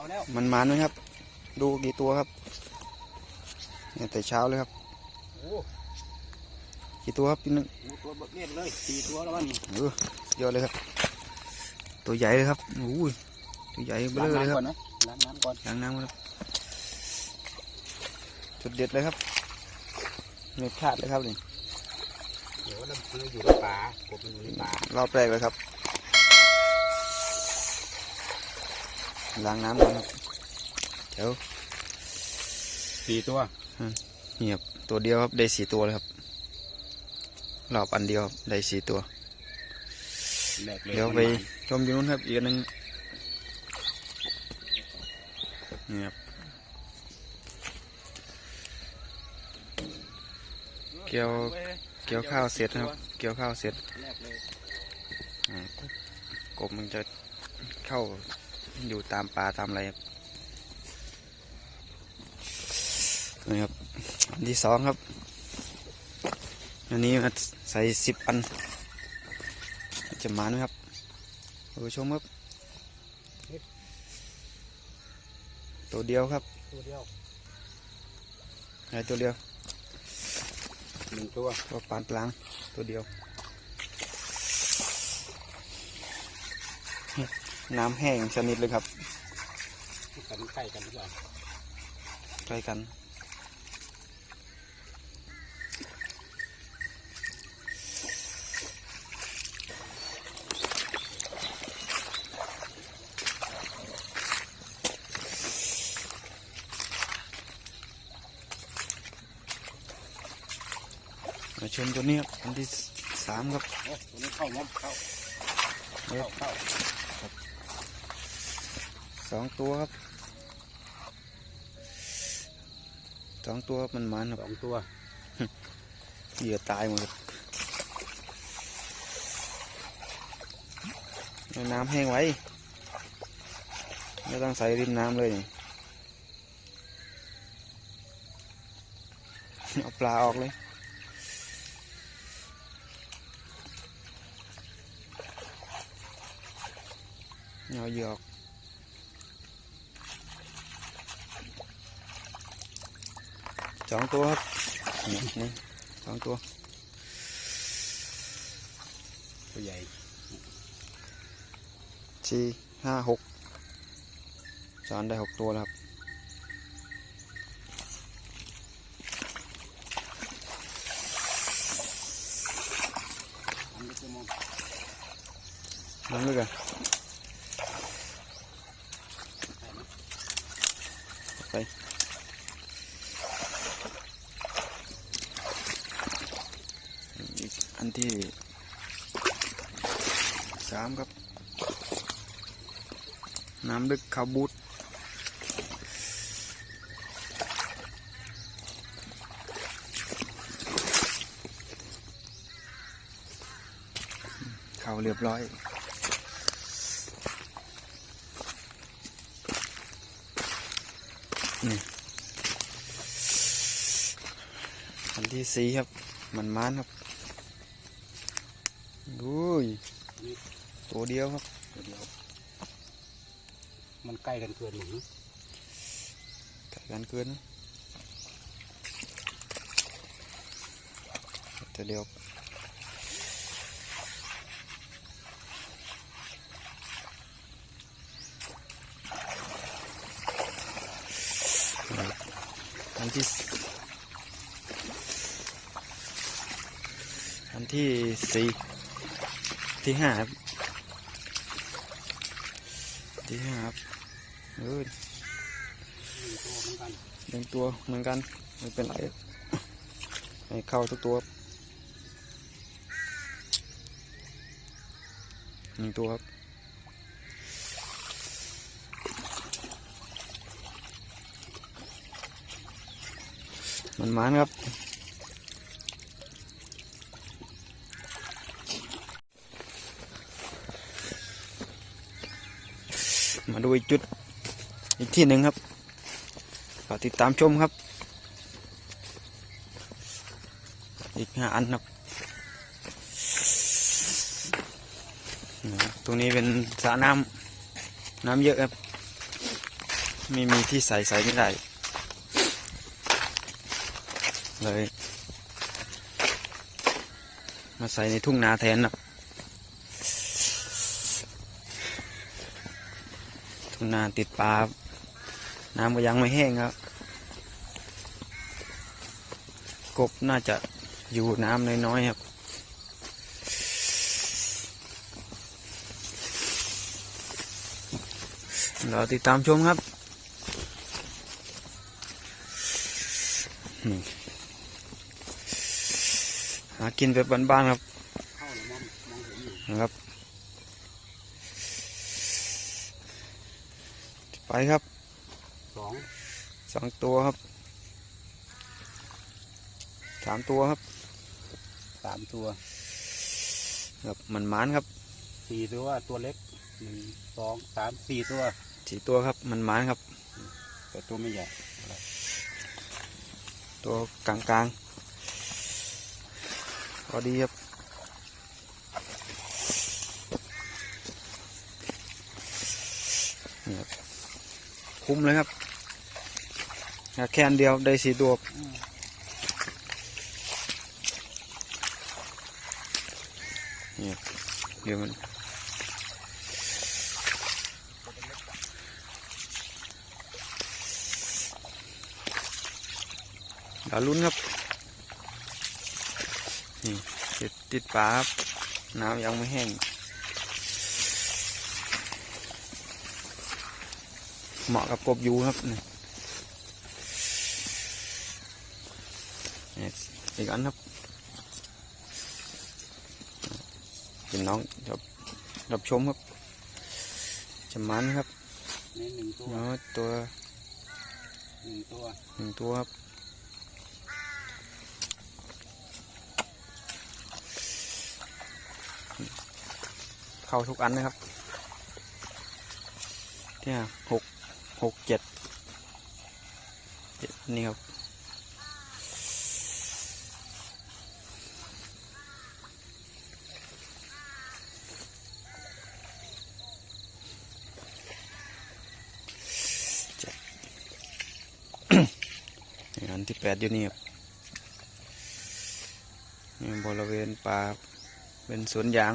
เอาแล้วมันมันไหมครับ ดูกี่ตัวครับเนี่ยแต่เช้าเลยครับโอ้กี่ตัวครับพี่นึงโหตัวเบิกเนตรเลยสี่ตัวแล้ววะนี่เออสุดยอดเลยครับ ตัวใหญ่เลยครับอู้ยตัวใหญ่เบ้อเลยครับก่อนนะล้างน้ำก่อนล้างน้ำครับจุดเด็ดเลยครับไม่พลาดเลยครับนี่เดี๋ยวมันมันอยู่ในป่ากบมันอยู่ในป่ารอบแรกเลยครับ ล้างน้ำก่อนครับเดี๋ยวสี่ตัวเงียบตัวเดียวครับได้สี่ตัวเลยครับรอบอันเดียวครับได้สี่ตัวแหลกเลยเดี๋ยวไปชมอยู่นู้นครับอีกอันหนึงนี่ครับเกี่ยวเกี่ยวข้าวเสร็จนะครับ เกี่ยวข้าวเสร็จแหลกเลยอ่ากบกบมันจะเข้า อยู่ตามป่าตามอะไรครับนี่ครับอันที่สองครับ อันนี้มาใส่สิบอัน จะมาไหมครับผู้ชมครับ ตัวเดียวครับ ตัวเดียวไหนตัวเดียวหนึ่งตัวตัวปานกลางตัวเดียว น้ำแห้งชนิดเลยครับกันใกล้กันหรือเปล่าใกล้กัน มาชมตัวนี้ครับอันที่สามครับโอ้ตัวนี้เข้าง้อมเข้าเอ๊ะเข้าเข้า สองตัวครับสองตัวมันมันคสรับองตัวเหยื่อตายหมดครับเอาน้ำแห้งไว้ ไม่ต้องใส่ริมน้ำเลยนี่เอาปลาออกเลยเอาเหยื่อออก สองตัวครับนี่นี่สองตัว ตัวใหญ่สี่ห้าหกสอนได้หกตัวแล้วครับอันนี้ตัวมองน้ำลึกอะไป อันที่สามครับ น้ำลึกขาบูดเขาเรียบร้อยนี่อันที่สี่ครับ มันมานครับ อุ้ยตัวเดียวครับตัวเดียว มันใกล้กันเกินหนึ่งไก่กันเกินนะตัวเดียวอันที่สอันที่สี่ ที่ห้าครับที่ห้าครับเออหนึ่งตัวเหมือนกันหนึ่งตัวเหมือนกันไม่เป็นไรให้เข้าทุกตัวหนึ่งตัวครับมันมันครับ ดูอีกจุดอีกที่หนึ่งครับฝากติดตามชมครับ อีกห้าอันครับ ตรงนี้เป็นสระน้ำน้ำเยอะครับ ไม่มีที่ใส่ใส่ไม่ได้ เลย มาใส่ในทุ่งนาแทนครับ ทุ่งนาติดปลาน้ำก็ยังไม่แห้งครับ กบน่าจะอยู่น้ำน้อยๆครับเราติดตามชมครับหากินแบบบ้านๆครับครับ ไปครับสองสองตัวครับสามตัวครับสามตัวครับมันหมานครับสี่ตัวตัวเล็กหนึ่งสองสามสี่ตัวสี่ตัวครับมันหมานครับแต่ตัวไม่ใหญ่ตัวกลางๆพอดีครับนี่ครับ คุ้มเลยครับแค่อันเดียวได้สี่ตัวนี่ครับเดี๋ยวมันดาลุ้นครับ นี่ติดติดปลาครับ น้ำยังไม่แห้ง เหมาะกับกบยูครับนี่นี่อีกอันครับเป็นน้องรับรับชมครับจะมันครับนี่หนึ่งตัวเนาะตัวหนึ่งตัวหนึ่งตัวครับเข้าทุกอันนะครับเนี่ยหก หกเจ็ดเจ็ดนี่ครับอันที่แปดอยู่นี่ครับนี่บริเวณป่าเป็นสวนยาง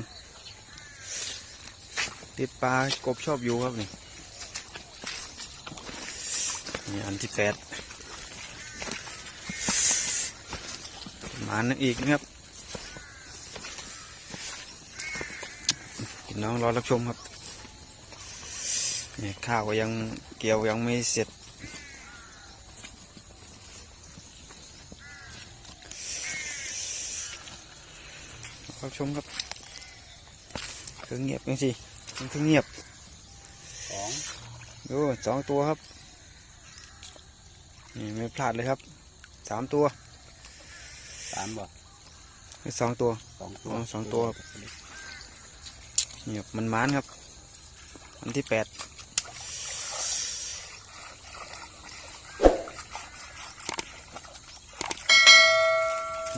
ติดปลากบชอบอยู่ครับนี่ นี่อันที่แปดมานั่นอีกนะครับพี่น้องรอรับชมครับนี่ข้าวก็ยังเกี่ยวยังไม่เสร็จรับชมครับคือเงียบยังสิมันคือเงียบสองดูสองตัวครับ นี่ไม่พลาดเลยครับสามตัวสามบ่นี่สองตัวสองตัวอ๋อสองตัวครับเงียบมันมานครับอันที่แปด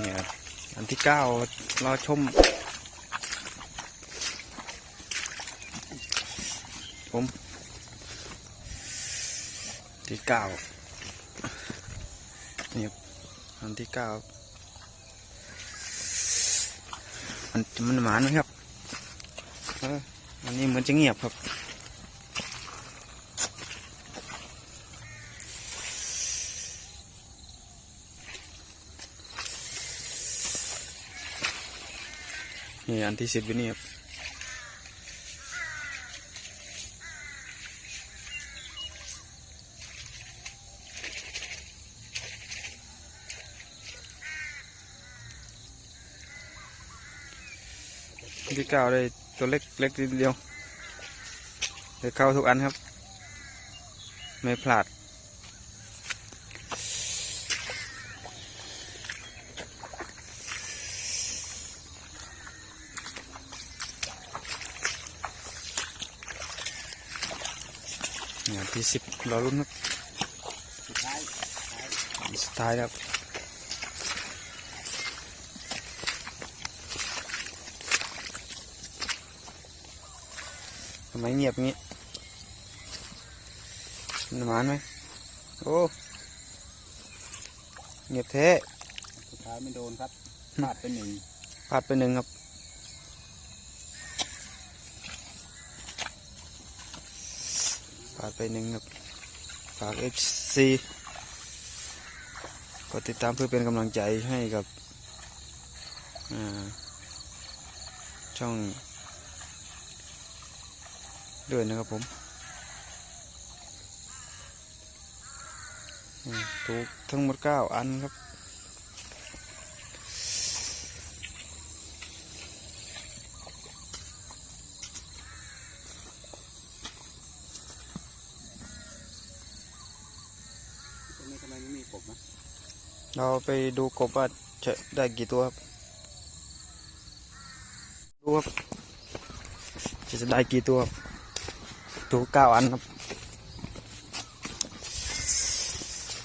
เนี่ยครับอันที่เก้ารอชม ผม ที่เก้า นี่ครับอันที่เก้ามันมันหมานไหมครับเอออันนี้เหมือนจะเงียบครับนี่อันที่สิบอยู่นี่ครับ ที่เก้าได้ตัวเล็กเล็กนิดเดียวได้เข้าทุกอันครับ ไม่พลาด เนี่ยที่สิบรอรุ่นครับสุดท้ายสุดท้ายครับ ไมเงียบงี้มันหมานไหมโอ้เงียบแท้สุดท้ายไม่โดนครับพลาดไปหนึ่งพลาดไปหนึ่งครับพลาดไปหนึ่งครับฝาก FC กดติดตามเพื่อเป็นกำลังใจให้กับอ่าช่อง ด้วยนะครับผมอืมถูกทั้งหมดเก้าอันครับตรงนี้ทำไมไม่มีกบนะเราไปดูกบว่าจะได้กี่ตัวครับ ดูครับ จะจะได้กี่ตัวครับ ดูเก้าอันครับ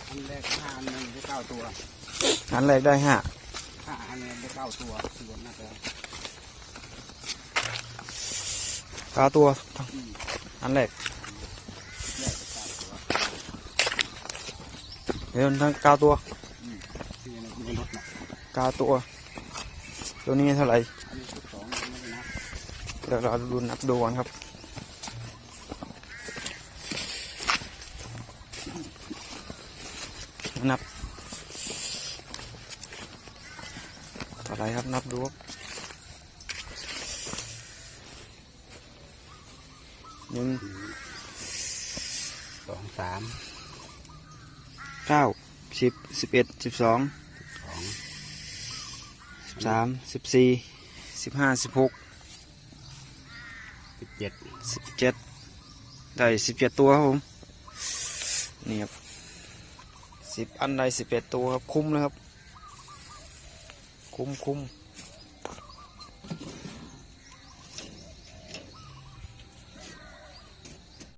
อันแรกห้าอันหนึ่งได้เก้าตัวอันแรกได้ห้าห้าอันหนึงได้เก้าตัวรวมน่าจะเก้าตัวอืมอันแรกแยกไปเก้าตัวเดี๋ยวทั้งเก้าตัวที่ในในรถน่ะเก้าตัว ตัวนี้เท่าไหร่อันนี้สิบสองอันนี้นะเดี๋ยวเราดูนับดูก่อนครับ นับเท่าไหรครับนับดูครับหนึ่งสองสามเก้าสิบสิบเอ็ดสิบสองสองสิบสามสิบสี่สิบห้าสิบหกสิบเจ็ดสิบเจ็ดได้สิบเจ็ดตัวครับผมนี่ครับ สิบอันใดสิบเอ็ดตัวครับ คุ้มนะครับ คุ้มคุ้ม